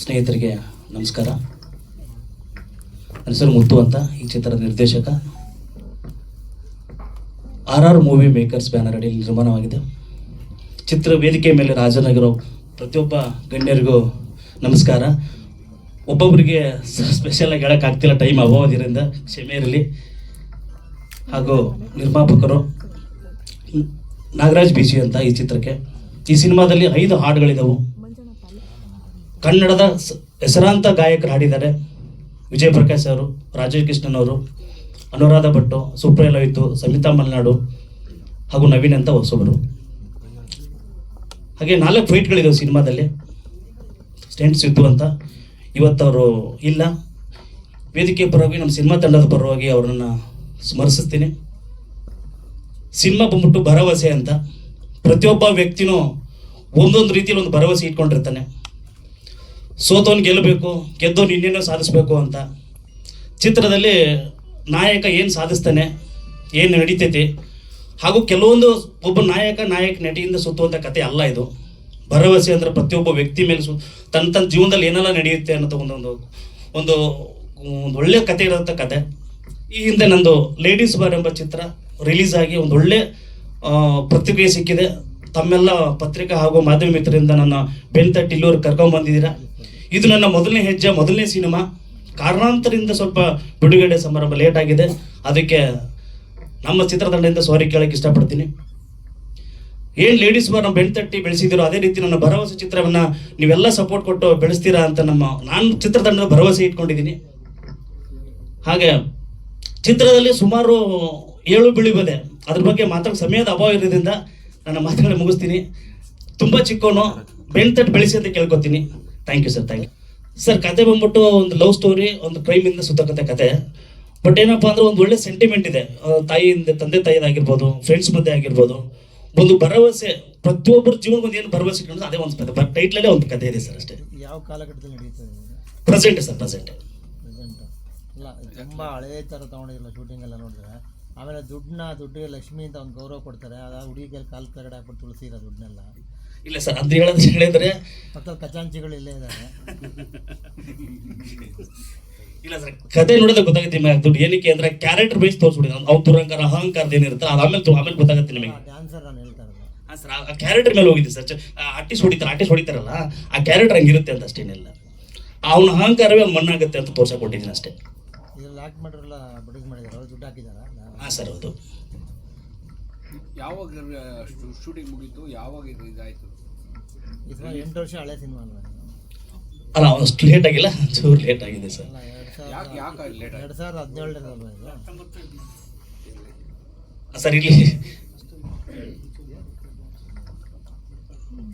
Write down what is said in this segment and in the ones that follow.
ಸ್ನೇಹಿತರಿಗೆ ನಮಸ್ಕಾರ. ನನ್ನ ಹೆಸರು ಮುತ್ತು ಅಂತ, ಈ ಚಿತ್ರದ ನಿರ್ದೇಶಕ. R R movie makers banner ಅಡಿಯಲ್ಲಿ ನಿರ್ಮಾಣವಾಗಿದೆ. ಚಿತ್ರ ವೇದಿಕೆ ಮೇಲೆ ರಾಜನಗರ ಪ್ರತಿಯೊಬ್ಬ ಗಣ್ಯರಿಗೂ ನಮಸ್ಕಾರ. ಒಬ್ಬೊಬ್ಬರಿಗೆ ಸ್ಪೆಷಲ್ ಆಗಿ ಹೇಳೋಕ್ಕಾಗ್ತಿಲ್ಲ ಟೈಮ್ ಅಭಾವದಿಂದ ಕ್ಷಮೆ ಇರಲಿ. ಹಾಗೂ ನಿರ್ಮಾಪಕರು ನಾಗರಾಜ್ ಬಿಸಿ ಅಂತ ಈ ಚಿತ್ರಕ್ಕೆ. ಈ ಸಿನಿಮಾದಲ್ಲಿ ಐದು ಹಾಡುಗಳಿದವು. ಕನ್ನಡದ ಹೆಸರಾಂತ ಗಾಯಕರು ಹಾಡಿದ್ದಾರೆ ವಿಜಯ್ ಪ್ರಕಾಶ್ ಅವರು, ರಾಜೇಶ್ ಕೃಷ್ಣನ್ ಅವರು, ಅನುರಾಧ ಭಟ್ಟು ಸುಪ್ರಿಯ ಲವಿತು ಸಮಿತಾ ಮಲ್ನಾಡು ಹಾಗೂ ನವೀನ್ ಅಂತ ಹೊಸಬರು. ಹಾಗೆ ನಾಲ್ಕು ಫೈಟ್ಗಳಿದ್ದವು ಸಿನಿಮಾದಲ್ಲಿ. ಸ್ಟೆಂಟ್ಸ್ ಇದ್ದು ಅಂತ. ಇವತ್ತವರು ಇಲ್ಲ. ವೇದಿಕೆ ಪರವಾಗಿ ನಮ್ಮ ಸಿನಿಮಾ ತಂಡದ ಪರವಾಗಿ ಅವರನ್ನು ಸ್ಮರಿಸ್ತೀನಿ ಸಿನಿಮಾ ಬಂದ್ಬಿಟ್ಟು ಭರವಸೆ ಅಂತ. ಪ್ರತಿಯೊಬ್ಬ ವ್ಯಕ್ತಿನೂ ಒಂದೊಂದು ರೀತಿಯಲ್ಲಿ ಒಂದು ಭರವಸೆ ಇಟ್ಕೊಂಡಿರ್ತಾನೆ. ಸೋತವನು ಗೆಲ್ಲಬೇಕು, ಗೆದ್ದವನು ಇನ್ನೇನೋ ಸಾಧಿಸ್ಬೇಕು ಅಂತ. ಚಿತ್ರದಲ್ಲಿ ನಾಯಕ ಏನು ಸಾಧಿಸ್ತಾನೆ, ಏನು ನಡೀತೈತಿ, ಹಾಗೂ ಕೆಲವೊಂದು ಒಬ್ಬ ನಾಯಕ ನಾಯಕ ನಟಿಯಿಂದ ಸುತ್ತುವಂಥ ಕತೆ ಅಲ್ಲ ಇದು. ಭರವಸೆ ಅಂದರೆ ಪ್ರತಿಯೊಬ್ಬ ವ್ಯಕ್ತಿ ಮೇಲೆ ಸು, ತನ್ನ ತನ್ನ ಜೀವನದಲ್ಲಿ ಏನೆಲ್ಲ ನಡೆಯುತ್ತೆ ಅನ್ನೋ ಒಂದೊಂದು ಒಂದು ಒಂದು ಒಳ್ಳೆಯ ಕತೆ ಇರೋಂಥ ಕತೆ. ಈ ಹಿಂದೆ ನಂದು ಲೇಡೀಸ್ ಬಾರ್ ಎಂಬ ಚಿತ್ರ ರಿಲೀಸ್ ಆಗಿ ಒಂದು ಒಳ್ಳೆ ಪ್ರತಿಕ್ರಿಯೆ ಸಿಕ್ಕಿದೆ. ತಮ್ಮೆಲ್ಲ ಪತ್ರಿಕಾ ಹಾಗೂ ಮಾಧ್ಯಮ ಮಿತ್ರರಿಂದ ನನ್ನ ಬೆನ್ತಟ್ಟಿ ಇಲ್ಲೂರು ಕರ್ಕೊಂಡ್ ಬಂದಿದ್ದೀರಾ? ಇದು ನನ್ನ ಮೊದಲನೇ ಹೆಜ್ಜೆ, ಮೊದಲನೇ ಸಿನಿಮಾ. ಕಾರಣಾಂತರದಿಂದ ಸ್ವಲ್ಪ ಬಿಡುಗಡೆ ಸಮಾರಂಭ ಲೇಟ್ ಆಗಿದೆ. ಅದಕ್ಕೆ ನಮ್ಮ ಚಿತ್ರತಂಡದಿಂದ ಸಾರಿ ಕೇಳಕ್ಕೆ ಇಷ್ಟಪಡ್ತೀನಿ. ಏನು ಲೇಡೀಸ್ ಬಾರ್ ನಮ್ಮ ಬೆಣ್ತಟ್ಟಿ ಬೆಳೆಸಿದಿರೋ ಅದೇ ರೀತಿ ನನ್ನ ಭರವಸೆ ಚಿತ್ರವನ್ನ ನೀವೆಲ್ಲ ಸಪೋರ್ಟ್ ಕೊಟ್ಟು ಬೆಳೆಸ್ತೀರಾ ಅಂತ ನಮ್ಮ, ನಾನು ಚಿತ್ರತಂಡದ ಭರವಸೆ ಇಟ್ಕೊಂಡಿದ್ದೀನಿ. ಹಾಗೆ ಚಿತ್ರದಲ್ಲಿ ಸುಮಾರು ಏಳು ಬೀಳಿಬದೆ ಅದ್ರ ಬಗ್ಗೆ ಮಾತ್ರ ಸಮಯದ ಅಭಾವ ಇರೋದ್ರಿಂದ ನನ್ನ ಮಾತುಗಳನ್ನ ಮುಗಿಸ್ತೀನಿ. ತುಂಬ ಚಿಕ್ಕವನು ಬೆಣ್ತಟ್ಟು ಬೆಳೆಸಿ ಅಂತ ಕೇಳ್ಕೊತೀನಿ. Thank you sir thank you sir ಕತೆ ಬಂದ್ಬಿಟ್ಟು ಒಂದು ಲವ್ ಸ್ಟೋರಿ ಒಂದು ಕ್ರೈಮಿಂದ ಸುತ್ತಕತೆ ಕತೆ. ಬಟ್ ಏನಪ್ಪಾ ಅಂದ್ರೆ ಒಂದು ಒಳ್ಳೆ ಸೆಂಟಿಮೆಂಟ್ ಇದೆ. ತಾಯಿಯಿಂದ ತಂದೆ ತಾಯಿದಾಗಿರ್ಬೋದು ಫ್ರೆಂಡ್ಸ್ ಮಧ್ಯೆ ಆಗಿರ್ಬೋದು. ಒಂದು ಭರವಸೆ ಪ್ರತಿಯೊಬ್ಬರ ಜೀವನಕ್ಕೆ ಒಂದು ಏನು ಭರವಸೆ ಇಟ್ಕೊಂಡು ಅದೇ ಒಂದು ಕತೆ. ಟೈಟ್ಲಲ್ಲೇ ಒಂದು ಕತೆ ಇದೆ ಸರ್ ಅಷ್ಟೇ. ಯಾವ ಕಾಲಘಟ್ಟದಲ್ಲಿ ನಡೀತದೆ ಪ್ರೆಸೆಂಟ್ ಸರ್ ಪ್ರೆಸೆಂಟ್ ಪ್ರೆಸೆಂಟ್ ಅಲ್ಲ ತುಂಬ ಹಳೇ ಥರ ತೊಗೊಂಡಿರಲ್ಲ ಶೂಟಿಂಗ್ ಎಲ್ಲ ನೋಡಿದ್ರೆ. ಆಮೇಲೆ ದುಡ್ಡನ್ನ ದುಡ್ಡಿಗೆ ಲಕ್ಷ್ಮಿ ಅಂತ ಒಂದು ಗೌರವ ಕೊಡ್ತಾರೆ. ಅದ ಹುಡುಗಿಗೆ ಕಾಲು ಕೆಳಗಡೆ ಹಾಕ್ಬಿಟ್ಟು ತುಳಸಿ ಇರೋ ದುಡ್ಡನ್ನೆಲ್ಲ. ಇಲ್ಲ ಸರ್ ಅದು ಹೇಳೋದು ಹೇಳಿದ್ರೆ ಮತ್ತೆ ಖಜಾಂಚಿಗಳು ಇಲ್ಲೇ ಇದ್ದಾರೆ ಇಲ್ಲ ಸರ್ ಕತೆ ನೋಡಿದ್ರೆ ಗೊತ್ತಾಗುತ್ತೆ ನಿಮಗೆ ದುಡ್ಡು ಏನಕ್ಕೆ ಅಂದ್ರೆ ಕ್ಯಾರೆಕ್ಟರ್ ಬೇಸ್ ತೋರಿಸ್ಬಿಡಿ ಅವ್ನ ದುರಂಕಾರ ಅಹಂಕಾರದ ಏನಿರುತ್ತೆ ಅದು ಆಮೇಲೆ ಆಮೇಲೆ ಗೊತ್ತಾಗುತ್ತೆ ನಿಮಗೆ. ಆನ್ಸರ್ ನಾನು ಹೇಳ್ತಾ ಇರೋದು. ಹಾಂ ಸರ್ ಆ ಕ್ಯಾರೆಕ್ಟರ್ ಮೇಲೆ ಹೋಗಿದ್ದೆ ಸರ್. ಆರ್ಟಿಸ್ಟ್ ಹೊಡಿತಾರೆ ಆರ್ಟಿಸ್ಟ್ ಹೊಡಿತಾರಲ್ಲ ಆ ಕ್ಯಾರೆಕ್ಟರ್ ಹಂಗಿರುತ್ತೆ ಅಂತ ಅಷ್ಟೇನಿಲ್ಲ ಅವನ ಅಹಂಕಾರವೇ ಮಣ್ಣಾಗುತ್ತೆ ಅಂತ ತೋರ್ಸಕ್ಕೆ ಕೊಟ್ಟಿದ್ದೀನಿ ಅಷ್ಟೇ. ಇದ್ರಲ್ಲಿ ಆಕ್ಟ್ ಮಾಡಿರಲ್ಲ ಬಡಿಗೆ ಮಾಡಿದಾರೆ ದುಡ್ಡು ಹಾಕಿದಾರ? ಹಾಂ ಸರ್ ಹೌದು. ಯಾವಾಗ ಶೂಟಿಂಗ್ ಮುಗೀತು? ಯಾವಾಗ ಇದು ಇದಾಯಿತು? ಈ ಸಿನಿಮಾ ಎಂಟು ವರ್ಷ ಹಳೆ ಸಿನಿಮಾ ಅಲ್ಲ ಅಷ್ಟು ಲೇಟ್ ಆಗಿಲ್ಲ ಚೂರು ಲೇಟ್ ಆಗಿದೆ ಸರ್. ಯಾಕೆ ಸಾವಿರದ ಯಾಕೆ ಲೇಟ್ ಎರಡು ಸಾವಿರದ ಹದಿನೇಳರಲ್ವಾ ಇದು? ಸರ್ ಇಲ್ಲಿ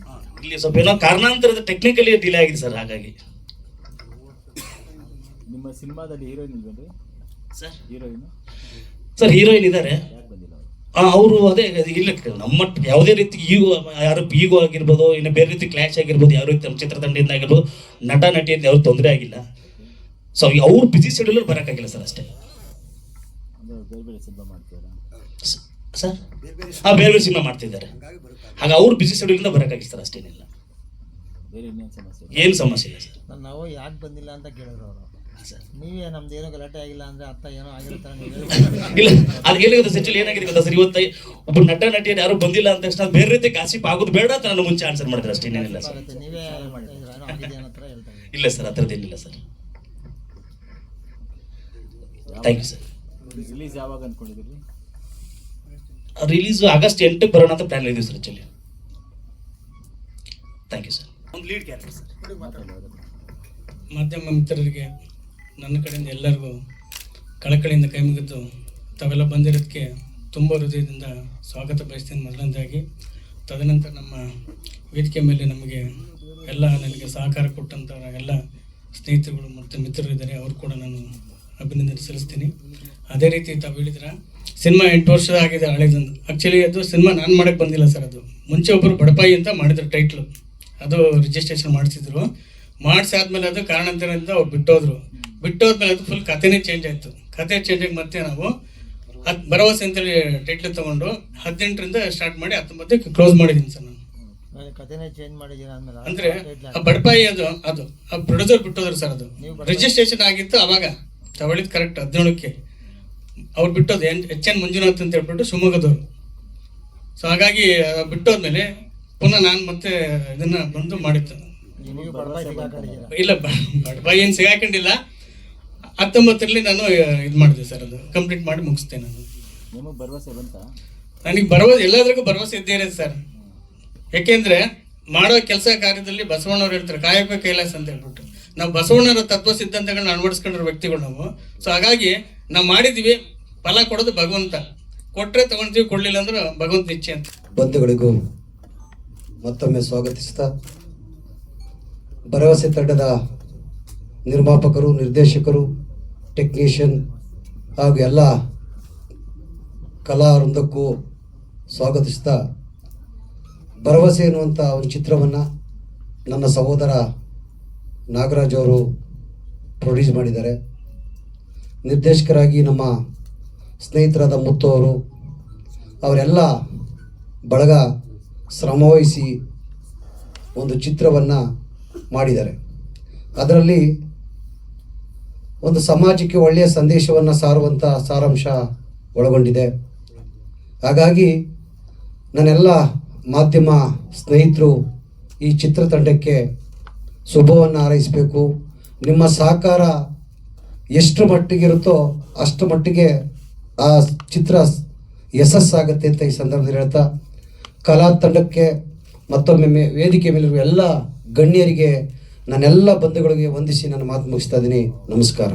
ಹಾ, ಇಲ್ಲಿ ಸ್ವಲ್ಪ ಏನೋ ಕಾರಣಾಂತರದ ಟೆಕ್ನಿಕಲಿ ಡಿಲೇ ಆಗಿದೆ ಸರ್ ಹಾಗಾಗಿ. ನಿಮ್ಮ ಸಿನಿಮಾದಲ್ಲಿ ಹೀರೋಯಿನ್ ಇದೆ? ಸರ್? ಹೀರೋಯಿನ್ ಸರ್ ಹೀರೋಯಿನ್ ಇದ್ದಾರೆ ಅವರು ಅದೇ ಇಲ್ಲ ನಮ್ಮ ಯಾವುದೇ ರೀತಿ ಈಗೋ ಯಾರು ಈಗೋ ಆಗಿರ್ಬೋದು ಇನ್ನು ಬೇರೆ ರೀತಿ ಕ್ಲಾಶ್ ಆಗಿರ್ಬೋದು ಯಾವ ರೀತಿ ನಮ್ಮ ಚಿತ್ರತಂಡದಿಂದ ಆಗಿರ್ಬೋದು ನಟ ನಟಿಯಿಂದ ಯಾವ ತೊಂದರೆ ಆಗಿಲ್ಲ. ಸೊ ಅವ್ರು ಬಿಸಿ ಶೆಡ್ಯೂಲಲ್ಲಿ ಬರೋಕ್ಕಾಗಿಲ್ಲ ಸರ್ ಅಷ್ಟೇ. ಸರ್? ಹಾಂ ಬೇರೆ ಬೇರೆ ಸಿನಿಮಾ ಮಾಡ್ತಿದ್ದಾರೆ. ಹಾಗೆ ಅವ್ರು ಬಿಸಿ ಶೆಡ್ಯೂಲಿಂದ ಬರೋಕ್ಕಾಗಿಲ್ಲ ಸರ್ ಅಷ್ಟೇನಿಲ್ಲ. ಏನು ಸಮಸ್ಯೆ ಇಲ್ಲ ಸರ್. ನಾವು ಯಾಕೆ ಬಂದಿಲ್ಲ ಅಂತ ಕೇಳಿದ್ರು ಅವರು. ನೀವೇ ನಮ್ದು ಏನೋ ಗಲಾಟೆ ಆಗಿಲ್ಲ ಅಂದ್ರೆ ಅತ್ತ ಏನೋ ಆಗಿರ್ತಾರೆ ನೀವು ಇಲ್ಲ ಅದು ಏನಾಗುತ್ತೆ ಸೆಚುಲ್ ಏನಾಗಿದೆ ಗೊತ್ತಾ ಸರ್? ಇವತ್ತು ಒಬ್ಬ ನಟ ನಟಿಯರು ಯಾರು ಬಂದಿಲ್ಲ ಅಂದ ತಕ್ಷಣ ಬೇರೆ ರೀತಿ ಗಾಸಿಪ್ ಆಗೋದು ಬೇಡ ಅಂತ ನಾನು ಮುಂಚೆ ಆನ್ಸರ್ ಮಾಡಿದ್ರೆ ಅಷ್ಟೇನೇನಿಲ್ಲ ಸರ್. ಆಗುತ್ತೆ ನೀವೇ ಇಲ್ಲ ಸರ್ ಆ ಥರದ್ದೇನಿಲ್ಲ sir. Thank you sir release ಯಾವಾಗ ಅನ್ಕೊಂಡಿದ್ದೀರಿ? ರಿಲೀಸ್ ಆಗಸ್ಟ್ ಎಂಟಕ್ಕೆ ಬರೋಣ ಅಂತ ಪ್ಲಾನ್ ಇದೆ sir actually thank you sir ಒಂದು ಲೀಡ್ ಕ್ಯಾರೆಕ್ಟರ್ ಸರ್ ಮಾತಾಡೋದು ಮಾಧ್ಯಮ ಮಿತ್ರರಿಗೆ. ನನ್ನ ಕಡೆಯಿಂದ ಎಲ್ಲರಿಗೂ ಕಳಕಳಿಯಿಂದ ಕೈ ಮುಗಿದು ತಾವೆಲ್ಲ ಬಂದಿರೋದಕ್ಕೆ ತುಂಬ ಹೃದಯದಿಂದ ಸ್ವಾಗತ ಬಯಸ್ತೇನೆ ಮೊದಲನೇದಾಗಿ. ತದನಂತರ ನಮ್ಮ ವೇದಿಕೆ ಮೇಲೆ ನಮಗೆ ಎಲ್ಲ ನನಗೆ ಸಹಕಾರ ಕೊಟ್ಟಂಥ ಎಲ್ಲ ಸ್ನೇಹಿತರುಗಳು ಮತ್ತು ಮಿತ್ರರು ಇದ್ದಾರೆ, ಅವರು ಕೂಡ ನಾನು ಅಭಿನಂದನೆ ಸಲ್ಲಿಸ್ತೀನಿ. ಅದೇ ರೀತಿ ತಾವು ಹೇಳಿದ್ರ, ಸಿನಿಮಾ ಎಂಟು ವರ್ಷ ಆಗಿದೆ ಹಳೆದೊಂದು ಆ್ಯಕ್ಚುಲಿ ಅದು ಸಿನಿಮಾ ನಾನು ಮಾಡೋಕ್ಕೆ ಬಂದಿಲ್ಲ ಸರ್ ಅದು. ಮುಂಚೆ ಒಬ್ಬರು ಬಡಪಾಯಿ ಅಂತ ಮಾಡಿದ್ರು ಟೈಟ್ಲು ಅದು ರಿಜಿಸ್ಟ್ರೇಷನ್ ಮಾಡಿಸಿದ್ರು. ಮಾಡಿಸಿ ಆದಮೇಲೆ ಅದು ಕಾರಣಾಂತರದಿಂದ ಅವ್ರು ಬಿಟ್ಟೋದ್ರು. ಬಿಟ್ಟೋದ್ಮೇಲೆ ಅದು ಫುಲ್ ಕಥೆನೇ ಚೇಂಜ್ ಆಯಿತು. ಕತೆ ಚೇಂಜ್ ಆಗಿ ಮತ್ತೆ ನಾವು ಹತ್ತು ಭರವಸೆ ಅಂತೇಳಿ ಟೈಟ್ಲ್ ತಗೊಂಡು ಹದಿನೆಂಟರಿಂದ ಸ್ಟಾರ್ಟ್ ಮಾಡಿ ಹತ್ತೊಂಬತ್ತಕ್ಕೆ ಕ್ಲೋಸ್ ಮಾಡಿದ್ದೀನಿ ಸರ್ ನಾನು. ಅಂದ್ರೆ ಆ ಬಡಪಾಯಿ ಅದು ಅದು ಆ ಪ್ರೊಡ್ಯೂಸರ್ ಬಿಟ್ಟೋದ್ರು ಸರ್ ಅದು. ರಿಜಿಸ್ಟ್ರೇಷನ್ ಆಗಿತ್ತು ಅವಾಗ. ತಗೊಳ್ಳಿದ್ ಕರೆಕ್ಟ್ ಹದಿನೇಳಕ್ಕೆ. ಅವ್ರು ಬಿಟ್ಟೋದು ಎನ್ ಎಚ್ ಎನ್ ಮಂಜುನಾಥ್ ಅಂತ ಹೇಳ್ಬಿಟ್ಟು ಶಿವಮೊಗ್ಗದವರು. ಸೊ ಹಾಗಾಗಿ ಬಿಟ್ಟೋದ್ಮೇಲೆ ಪುನಃ ನಾನು ಮತ್ತೆ ಇದನ್ನ ಬಂದು ಸಿಗಾಕೊಂಡಿದ್ದೀರಾ? ಇಲ್ಲ ಬಡಪಾಯಿ ಏನು ಸಿಗಾಕೊಂಡಿಲ್ಲ. ಹತ್ತೊಂಬತ್ತರಲ್ಲಿ ನಾನು ಇದು ಮಾಡಿದೆ ಸರ್ ಅದು ಕಂಪ್ಲೀಟ್ ಮಾಡಿ ಮುಗಿಸ್ತೆ ನಾನು. ನಿಮಗೆ ಭರವಸೆ ಬಂತ? ನನಗೆ ಭರವಸೆ ಎಲ್ಲದಕ್ಕೂ ಭರವಸೆ ಇದ್ದೇ ಇರೋದು ಸರ್. ಯಾಕೆಂದ್ರೆ ಮಾಡೋ ಕೆಲಸ ಕಾರ್ಯದಲ್ಲಿ ಬಸವಣ್ಣವ್ರು ಹೇಳ್ತಾರೆ ಕಾಯಕ ಕೈಲಾಸ ಅಂತ ಹೇಳ್ಬಿಟ್ಟು. ನಾವು ಬಸವಣ್ಣರ ತತ್ವ ಸಿದ್ಧಾಂತಗಳನ್ನ ಅಳವಡಿಸ್ಕೊಂಡಿರೋ ವ್ಯಕ್ತಿಗಳು ನಾವು. ಸೊ ಹಾಗಾಗಿ ನಾವು ಮಾಡಿದ್ದೀವಿ ಫಲ ಕೊಡೋದು ಭಗವಂತ. ಕೊಟ್ಟರೆ ತಗೊಂತೀವಿ ಕೊಡಲಿಲ್ಲ ಅಂದ್ರೆ ಭಗವಂತ ಇಚ್ಛೆ ಅಂತ. ಬಂಧುಗಳಿಗೂ ಮತ್ತೊಮ್ಮೆ ಸ್ವಾಗತಿಸ್ತಾ ಭರವಸೆ ತಂಡದ ನಿರ್ಮಾಪಕರು ನಿರ್ದೇಶಕರು ಟೆಕ್ನಿಷಿಯನ್ ಹಾಗೂ ಎಲ್ಲ ಕಲಾ ವೃಂದಕ್ಕೂ ಸ್ವಾಗತಿಸ್ತಾ ಭರವಸೆ ಎನ್ನುವಂಥ ಒಂದು ಚಿತ್ರವನ್ನು ನನ್ನ ಸಹೋದರ ನಾಗರಾಜ್ ಅವರು ಪ್ರೊಡ್ಯೂಸ್ ಮಾಡಿದ್ದಾರೆ. ನಿರ್ದೇಶಕರಾಗಿ ನಮ್ಮ ಸ್ನೇಹಿತರಾದ ಮುತ್ತು ಅವರು ಅವರೆಲ್ಲ ಬಳಗ ಶ್ರಮವಹಿಸಿ ಒಂದು ಚಿತ್ರವನ್ನು ಮಾಡಿದ್ದಾರೆ. ಅದರಲ್ಲಿ ಒಂದು ಸಮಾಜಕ್ಕೆ ಒಳ್ಳೆಯ ಸಂದೇಶವನ್ನು ಸಾರುವಂಥ ಸಾರಾಂಶ ಒಳಗೊಂಡಿದೆ. ಹಾಗಾಗಿ ನನ್ನೆಲ್ಲ ಮಾಧ್ಯಮ ಸ್ನೇಹಿತರು ಈ ಚಿತ್ರತಂಡಕ್ಕೆ ಶುಭವನ್ನು ಹಾರೈಸಬೇಕು. ನಿಮ್ಮ ಸಹಕಾರ ಎಷ್ಟು ಮಟ್ಟಿಗಿರುತ್ತೋ ಅಷ್ಟು ಮಟ್ಟಿಗೆ ಆ ಚಿತ್ರ ಯಶಸ್ಸಾಗುತ್ತೆ ಅಂತ ಈ ಸಂದರ್ಭದಲ್ಲಿ ಹೇಳ್ತಾ, ಕಲಾ ತಂಡಕ್ಕೆ ಮತ್ತೊಮ್ಮೆ ವೇದಿಕೆ ಮೇಲಿರುವ ಎಲ್ಲ ಗಣ್ಯರಿಗೆ ನನ್ನೆಲ್ಲ ಬಂಧುಗಳಿಗೆ ವಂದಿಸಿ ನನ್ನ ಮಾತು ಮುಗಿಸ್ತಾ ಇದ್ದೀನಿ. ನಮಸ್ಕಾರ.